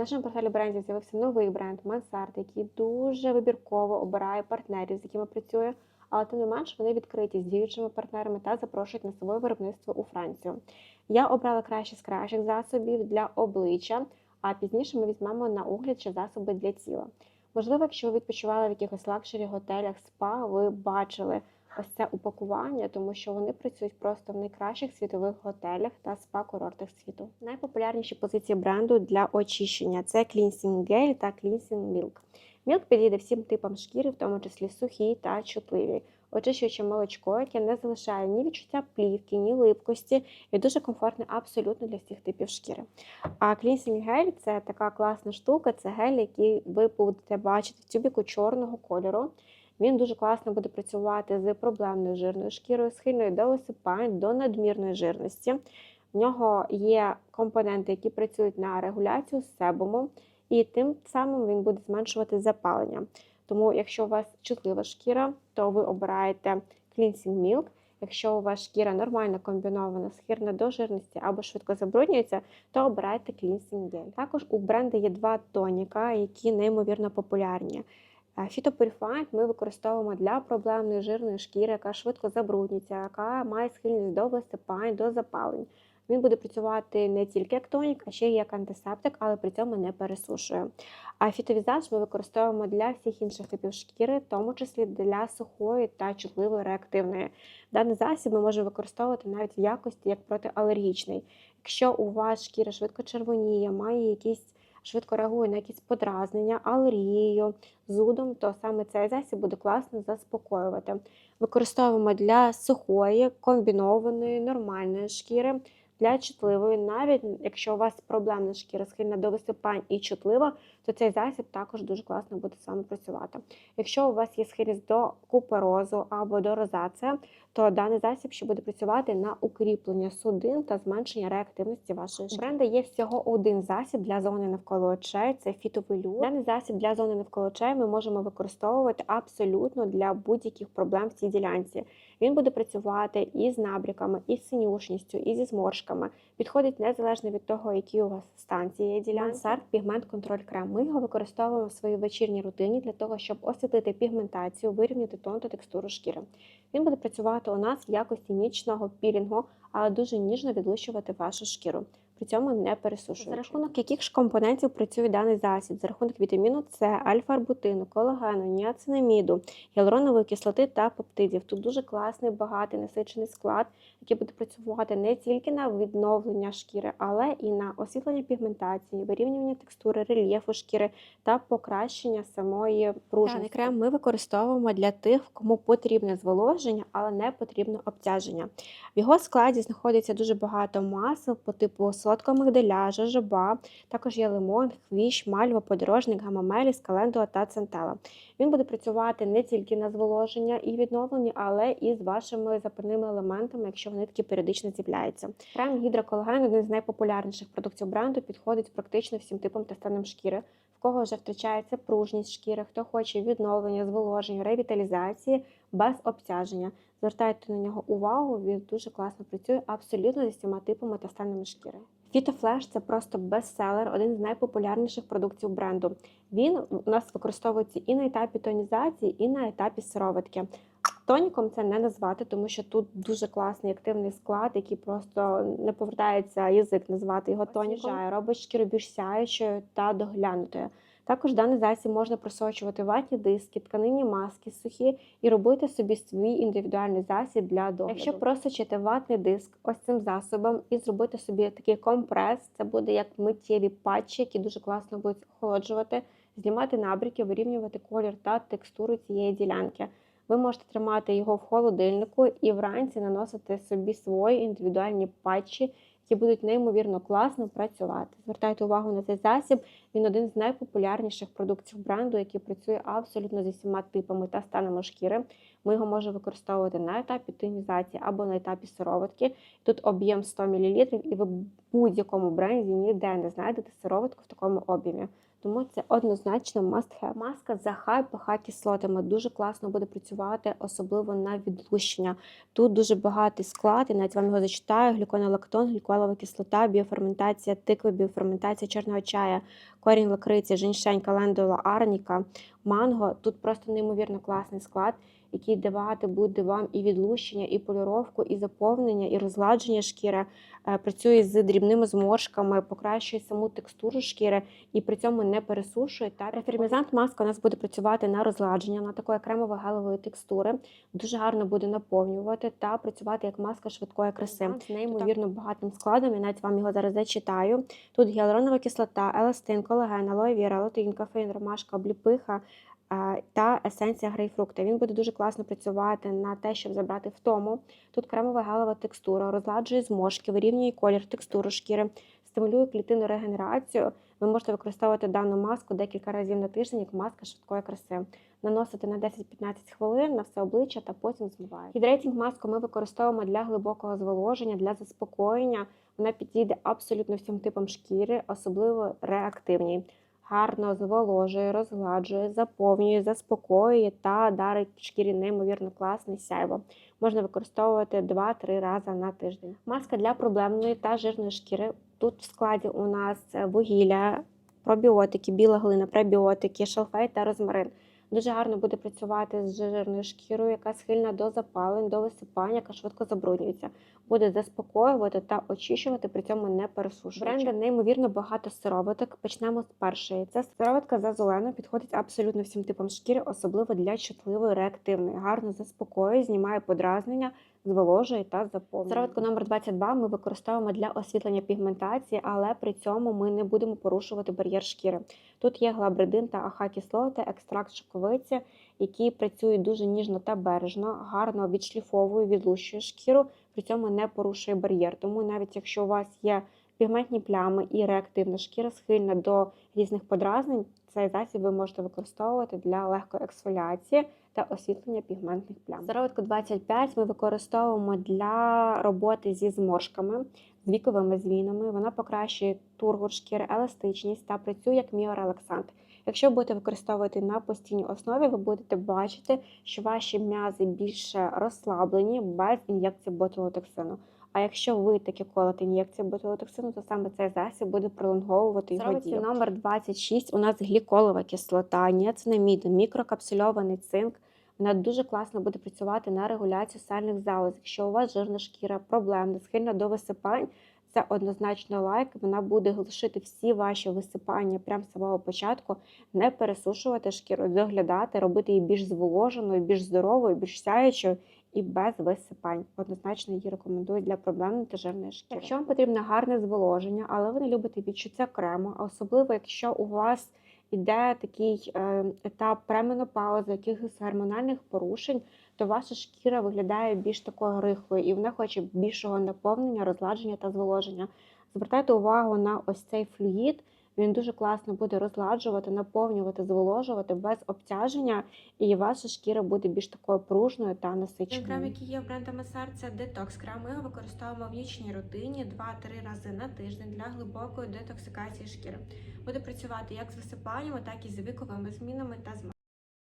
нашому портфелі брендів з'явився новий бренд Mansard, який дуже вибірково обирає партнерів, з якими працює, але тим не менш вони відкриті з діючими партнерами та запрошують на своє виробництво у Францію. Я обрала кращі з кращих засобів для обличчя, а пізніше ми візьмемо на огляд ще засоби для тіла. Можливо, якщо ви відпочивали в якихось лакшері готелях, спа, ви бачили ось це упакування, тому що вони працюють просто в найкращих світових готелях та спа-курортах світу. Найпопулярніші позиції бренду для очищення це Cleansing Gel та Cleansing Milk. Milk підійде всім типам шкіри, в тому числі сухій та чутливій. Очищуюче молочко, яке не залишає ні відчуття плівки, ні липкості, і дуже комфортне абсолютно для всіх типів шкіри. А Cleansing Gel – це така класна штука, це гель, який ви будете бачити в тюбіку чорного кольору. Він дуже класно буде працювати з проблемною жирною шкірою, схильною до висипань, до надмірної жирності. В нього є компоненти, які працюють на регуляцію себуму, і тим самим він буде зменшувати запалення. Тому, якщо у вас чутлива шкіра, то ви обираєте Cleansing Milk. Якщо у вас шкіра нормально комбінована, схильна до жирності або швидко забруднюється, то обирайте Cleansing Gel. Також у бренду є два тоніка, які неймовірно популярні. Фітопурифайт ми використовуємо для проблемної жирної шкіри, яка швидко забруднюється, яка має схильність до висипань, до запалень. Він буде працювати не тільки як тонік, а ще й як антисептик, але при цьому не пересушує. А фітовізаж ми використовуємо для всіх інших типів шкіри, в тому числі для сухої та чутливої реактивної. Даний засіб ми можемо використовувати навіть в якості як протиалергічний. Якщо у вас шкіра швидко червоніє, має якісь швидко реагує на якісь подразнення, алергію, зудом, то саме цей засіб буде класно заспокоювати. Використовуємо для сухої, комбінованої, нормальної шкіри. Для чутливої, навіть якщо у вас проблемна шкіра схильна до висипань і чутлива, то цей засіб також дуже класно буде саме працювати. Якщо у вас є схильність до куперозу або до розація, то даний засіб ще буде працювати на укріплення судин та зменшення реактивності вашої шкіри. Бренда є всього один засіб для зони навколо очей це фітовелюр. Даний засіб для зони навколо очей ми можемо використовувати абсолютно для будь-яких проблем в цій ділянці. Він буде працювати і з набряками, і з синюшністю, і зі зморшками. Підходить незалежно від того, які у вас станції є ділянки. Мансард пігмент контроль крем. Ми його використовуємо в своїй вечірній рутині для того, щоб освітлити пігментацію, вирівняти тон та текстуру шкіри. Він буде працювати у нас в якості нічного пілінгу, але дуже ніжно відлущувати вашу шкіру. При цьому не пересушуючи. За рахунок яких ж компонентів працює даний засіб? За рахунок вітаміну С, альфа-арбутину, колагену, ніацинаміду, гіалуронової кислоти та пептидів. Тут дуже класний, багатий насичений склад, який буде працювати не тільки на відновлення шкіри, але і на освітлення пігментації, вирівнювання текстури, рельєфу шкіри та покращення самої пружності. Даний крем ми використовуємо для тих, кому потрібне зволоження, але не потрібно обтяження. В його складі знаходиться дуже багато масел по типу солодкого мигдаля, жожоба, також є лимон, хвіщ, мальва, подорожник, гамамеліс, календула та центела. Він буде працювати не тільки на зволоження і відновлення, але і з вашими запальними елементами, якщо вони такі періодично з'являються. Крем гідроколаген один з найпопулярніших продуктів бренду, підходить практично всім типам та станам шкіри. В кого вже втрачається пружність шкіри, хто хоче відновлення, зволоження, ревіталізації без обтяження. Звертайте на нього увагу, він дуже класно працює абсолютно зі всіма типами та станами шкіри. Фітофлеш це просто бестселер, один з найпопулярніших продуктів бренду. Він у нас використовується і на етапі тонізації, і на етапі сироватки. Тоніком це не назвати, тому що тут дуже класний активний склад, який просто не повертається язик назвати його тоніком. робить шкіру більш сяючою та доглянутою. Також даний засіб можна просочувати ватні диски, тканинні маски, сухі і робити собі свій індивідуальний засіб для догляду. Якщо просочити ватний диск ось цим засобом і зробити собі такий компрес, це буде як миттєві патчі, які дуже класно будуть охолоджувати, знімати набряки, вирівнювати колір та текстуру цієї ділянки. Ви можете тримати його в холодильнику і вранці наносити собі свої індивідуальні патчі, які будуть неймовірно класно працювати. Звертайте увагу на цей засіб. Він один з найпопулярніших продуктів бренду, який працює абсолютно зі всіма типами та станами шкіри. Ми його можемо використовувати на етапі тонізації або на етапі сироватки. Тут об'єм 100 мл, і ви будь-якому бренді ніде не знайдете сироватку в такому об'ємі. Тому це однозначно must have. Маска за хай кислотами дуже класно буде працювати, особливо на відлущення. Тут дуже багатий склад, і навіть вам його зачитаю: гліконолактон, гліколова кислота, біоферментація тикви, біоферментація чорного чая, корінь лакриці, женьшень, календула, арніка, манго. Тут просто неймовірно класний склад, який давати буде вам і відлущення, і поліровку, і заповнення, і розгладження шкіри. Е, Працює з дрібними зморшками, покращує саму текстуру шкіри і при цьому не пересушує. Та реформізант маска у нас буде працювати на розгладження, на такої кремово-гелевої текстури. Дуже гарно буде наповнювати та працювати як маска швидкої краси. З неймовірно багатим складом. Я навіть вам його зараз зачитаю. Тут гіалуронова кислота, еластин, колаген, алоє віра, латин, кофеїн, ромашка, обліпиха. Та есенція грейпфрукта. Він буде дуже класно працювати на те, щоб забрати втому. Тут кремова гелева текстура, розладжує зморшки, вирівнює колір, текстуру шкіри, стимулює клітинну регенерацію. Ви можете використовувати дану маску декілька разів на тиждень, як маска швидкої краси. Наносити на 10-15 хвилин на все обличчя та потім змиваєте. Гідрейтинг маску ми використовуємо для глибокого зволоження, для заспокоєння. Вона підійде абсолютно всім типам шкіри, особливо реактивній. Гарно зволожує, розгладжує, заповнює, заспокоює та дарить шкірі неймовірно класне сяйво. Можна використовувати 2-3 рази на тиждень. Маска для проблемної та жирної шкіри. Тут в складі у нас вугілля, пробіотики, біла глина, пребіотики, шалфей та розмарин. Дуже гарно буде працювати з жирною шкірою, яка схильна до запалень, до висипання, яка швидко забруднюється. Буде заспокоювати та очищувати, при цьому не пересушуючи. Бренда неймовірно багато сироваток. Почнемо з першої. Ця сироватка за зелену підходить абсолютно всім типам шкіри, особливо для чутливої реактивної. Гарно заспокоює, знімає подразнення, зволожує та заповнює. Сироватку номер 22 ми використовуємо для освітлення пігментації, але при цьому ми не будемо порушувати бар'єр шкіри. Тут є глабридин та аха-кислоти, екстракт шоковиці, які працюють дуже ніжно та бережно, гарно відшліфовує, відлущує шкіру, при цьому не порушує бар'єр. Тому навіть якщо у вас є пігментні плями і реактивна шкіра схильна до різних подразнень, цей засіб ви можете використовувати для легкої ексфоліації та освітлення пігментних плям. Сироватку 25 ми використовуємо для роботи зі зморшками, з віковими змінами. Вона покращує тургор шкіри, еластичність та працює як міорелаксант. Якщо будете використовувати на постійній основі, ви будете бачити, що ваші м'язи більше розслаблені без ін'єкції ботулотоксину. А якщо ви таки колите ін'єкцію ботулотоксину, то саме цей засіб буде пролонговувати його дію. номер 26 у нас гліколова кислота, ніацинамід, мікрокапсульований цинк. Вона дуже класно буде працювати на регуляцію сальних залоз. Якщо у вас жирна шкіра, проблемна, схильна до висипань, це однозначно лайк. Вона буде глушити всі ваші висипання прямо з самого початку, не пересушувати шкіру, доглядати, робити її більш зволоженою, більш здоровою, більш сяючою і без висипань. Однозначно її рекомендую для проблемної та жирної шкіри. Якщо вам потрібно гарне зволоження, але ви не любите відчуття крему, а особливо якщо у вас іде такий е, етап пременопаузи, якихось гормональних порушень, то ваша шкіра виглядає більш такою рихлою і вона хоче більшого наповнення, розладження та зволоження. Звертайте увагу на ось цей флюїд. Він дуже класно буде розладжувати, наповнювати, зволожувати без обтяження, і ваша шкіра буде більш такою пружною та насиченою. Крем, який є в брендами серця, детокс крем. Ми його використовуємо в нічній рутині 2-3 рази на тиждень для глибокої детоксикації шкіри. Буде працювати як з висипаннями, так і з віковими змінами та з